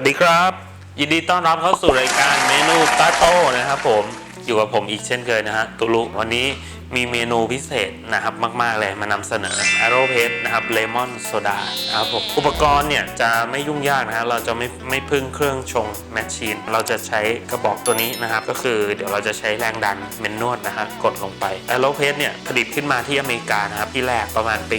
วัสดีครับ ยินดีต้อนรับเข้าสู่รายการเมนูตาโต้นะครับผมอยู่กับผมอีกเช่นเคยนะฮะตุลุวันนี้ มีเมนูพิเศษนะครับมาก ๆ เลยมานำเสนอ a r o w p a s t นะครับเลมอนโซดาครับผมอุปกรณ์เนี่ยจะไม่ยุ่งยากนะฮะเราจะไม่ไม่พึ่งเครื่องชงแมชชีนเราจะใช้กระบอกตัวนี้นะครับ ก็คือเดี๋ยวเราจะใช้แรงดันเมนนวดนะฮะกดลงไป a r o w p a s t เนี่ยผลิตขึ้นมาที่อเมริกานะครับที่แรกประมาณปี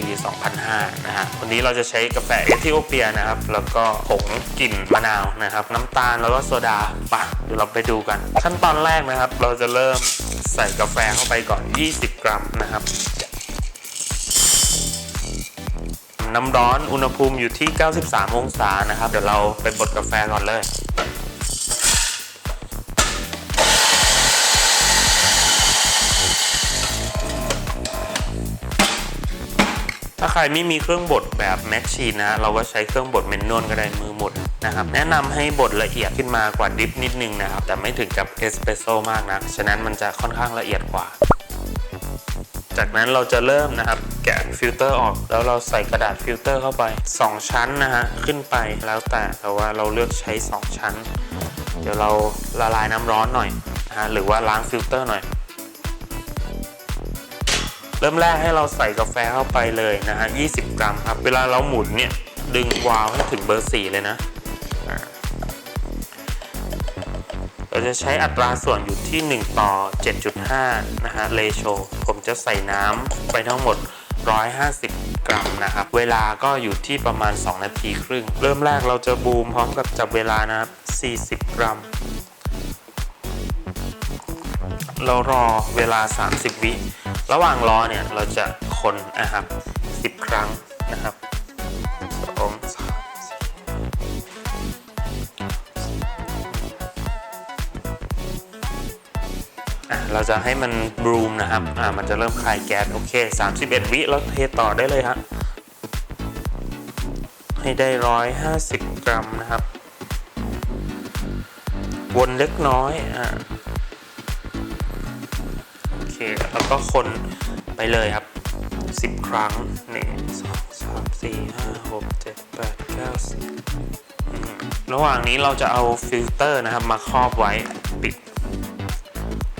2005 นะฮะวันนี้เราจะใช้กาแฟเอธิโอเปียนะครับแล้วก็ผงกลิ่นมะนาวนะครับน้ำตาลแล้วก็โซดาปะเดี๋ยวเราไปดูกัน ขั้นตอนแรกนะครับเราจะเริ่ม ใส่กาแฟเข้าไปก่อน 20 กรัมนะครับ น้ำร้อนอุณหภูมิอยู่ที่ 93 องศานะครับ เดี๋ยวเราไปบดกาแฟก่อนเลย ถ้าใครไม่มีเครื่องบดแบบแมชชีนนะ เราก็ใช้เครื่องบดเมนนวลก็ได้มือหมดนะครับ แนะนำให้บดละเอียดขึ้นมากว่าดริฟนิดนึงนะครับ แต่ไม่ถึงกับเอสเปรสโซ่มากนะฉะนั้นมันจะค่อนข้างละเอียดกว่า จากนั้นเราจะเริ่มนะครับ แกะฟิลเตอร์ออก แล้วเราใส่กระดาษฟิลเตอร์เข้าไป 2 ชั้นนะฮะขึ้นไปแล้วแต่แต่ว่าเราเลือกใช้ 2 ชั้น เดี๋ยวเราละลายน้ำร้อนหน่อยนะฮะหรือว่าล้างฟิลเตอร์หน่อย เริ่มแรกให้เราใส่กาแฟเข้าไปเลยนะฮะ 20 กรัมครับ เวลาเราหมุนเนี่ย ดึงวาล์วให้ถึงเบอร์ 4 เลยนะ เราจะใช้อัตราส่วนอยู่ที่ 1 ต่อ 7.5 นะฮะเลโชผมจะใส่น้ำไปทั้งหมด 150 กรัมนะครับ เวลาก็อยู่ที่ประมาณ 2 นาทีครึ่ง เริ่มแรกเราจะบูมพร้อมกับจับเวลานะครับ 40 กรัมเรารอเวลา 30 วิ ระหว่างรอเนี่ยเราจะคนนะครับ10ครั้งนะครับสองสามสี่อะเราจะให้มันบรูมนะครับ อ่า มันจะเริ่มคลายแก๊ส โอเค 31 วิแล้วเทต่อได้เลยฮะให้ได้ 150 กรัมนะครับ วนเล็กน้อย อ่า แล้วก็คนไปเลยครับ 10 ครั้งหนึ่งสองสามสี่ห้าหกเจ็ดแปดเก้าสิบระหว่างนี้เราจะเอาฟิลเตอร์นะครับมาครอบไว้ปิด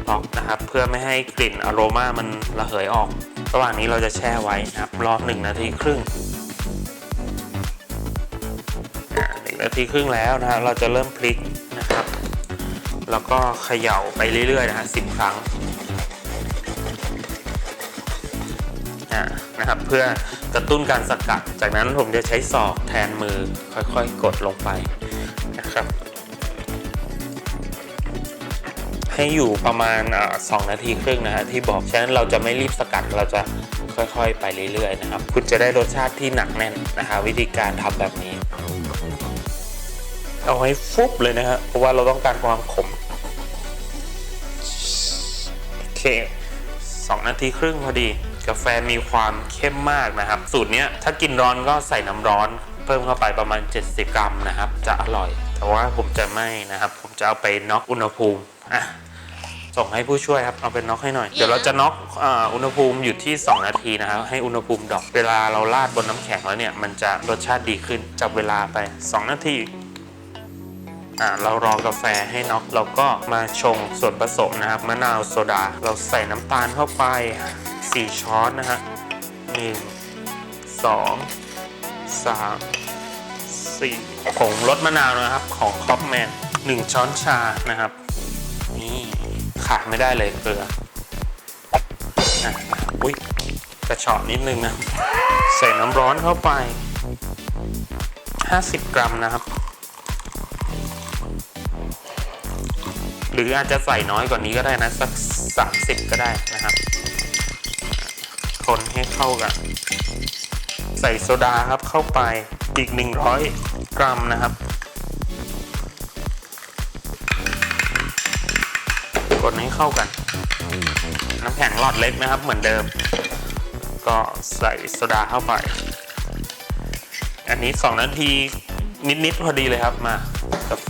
ล็อกนะครับ เพื่อไม่ให้กลิ่นอโรมามันระเหยออก ระหว่างนี้เราจะแช่ไว้นะครับรอ1นาทีครึ่งหนึ่งนาทีครึ่งแล้วนะฮะเราจะเริ่มพลิกนะครับ แล้วก็เขย่าไปเรื่อยๆนะฮะสิบครั้ง นะครับเพื่อกระตุ้นการสกัด จากนั้นผมจะใช้ศอกแทนมือค่อยๆ กดลงไปนะครับ ให้อยู่ประมาณสองนาทีครึ่งนะฮะที่บอกฉะนั้นเราจะไม่รีบสกัดเราจะค่อยๆ ไปเรื่อยๆนะครับ คุณจะได้รสชาติที่หนักแน่นนะฮะวิธีการทำแบบนี้ เอาให้ฟุบเลยนะฮะเพราะว่าเราต้องการความขมโอเค2นาทีครึ่งพอดี กาแฟมีความเข้มมากนะครับ สูตรเนี้ยถ้ากินร้อนก็ใส่น้ำร้อน เพิ่มเข้าไปประมาณ 70 กรัมนะครับ จะอร่อย แต่ว่าผมจะไม่นะครับ ผมจะเอาไปน็อกอุณหภูมิอะส่งให้ผู้ช่วยครับ เอาไปน็อกให้หน่อย เดี๋ยวเราจะน็อกอาอุณหภูมิอยู่ที่ 2 นาทีนะครับ ให้อุณหภูมิดรอปเวลาเราราดบนน้ำแข็งแล้วเนี่ย มันจะรสชาติดีขึ้น จับเวลาไป 2 นาที อ่า เรารอกาแฟให้น็อก เราก็มาชงส่วนผสมนะครับ มะนาวโซดา เราใส่น้ำตาลเข้าไป 4 ช้อนนะฮะหนึ่งสองสามสี่ผงรสมะนาวนะครับ ของคอปแมนหนึ่งช้อนชานะครับ นี่ขาดไม่ได้เลยเกลืออะอุ้ยกระชอนิดนึงนะ ใส่น้ำร้อนเข้าไป 50 กรัมนะครับ หรืออาจจะใส่น้อยกว่านี้ก็ได้นะ สัก 30 ก็ได้นะครับ นให้เข้ากัน ใส่โซดาครับเข้าไปอีก 100 กรัมนะครับคนให้เข้ากัน น้ำแข็งหลอดเล็กนะครับเหมือนเดิม ก็ใส่โซดาเข้าไป อันนี้ 2 นาทีนิด ๆ พอดีเลยครับมากาแฟ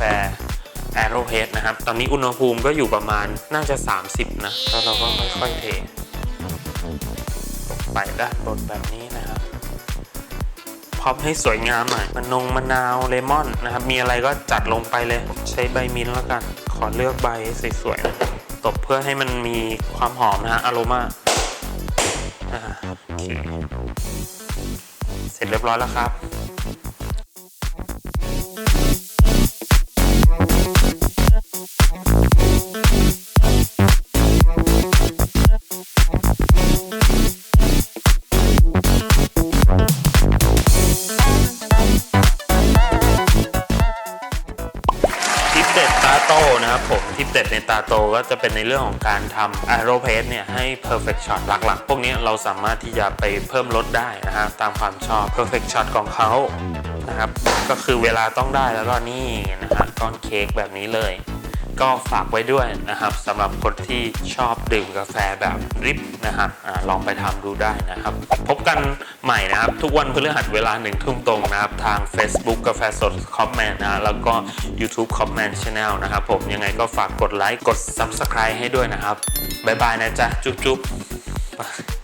แอโรเ a สนะครับ ตอนนี้อุณหภูมิก็อยู่ประมาณน่าจะ 30 นะ แล้วเราก็ค่อย ๆ เท ไปด้านบนแบบนี้นะครับพร้อมให้สวยงามหน่อยมะนงมะนาวเลมอนนะครับ มีอะไรก็จัดลงไปเลย ใช้ใบมิ้นท์แล้วกัน ขอเลือกใบสวยๆนะตบเพื่อให้มันมีความหอมนะฮะอโรมาอ่าโอเคเสร็จเรียบร้อยแล้วครับ นะครับผมทิปเด็ดในตาโตก็จะเป็นในเรื่องของการทำแอโรเพสเนี่ยให้ perfect shot หลักๆ พวกนี้เราสามารถที่จะไปเพิ่มลดได้นะฮะตามความชอบ perfect shot ของเขานะครับก็คือเวลาต้องได้แล้วก็นี่นะฮะก้อนเค้กแบบนี้เลย ก็ฝากไว้ด้วยนะครับสำหรับคนที่ชอบดื่มกาแฟแบบริปนะครับอลองไปทำดูได้นะครับ พบกันใหม่นะครับ ทุกวันพฤหัสเวลาหนึ่งทุ่มตรงนะครับ ทาง Facebook กาแฟสดคอมเมนต์นะแล้วก็ YouTube คอมเมนต์ช n แนลนะครับผมยังไงก็ฝากกดไลค์กด Subscribe ให้ด้วยนะครับ บ๊ายบายนะจ๊ะ จุ๊บๆ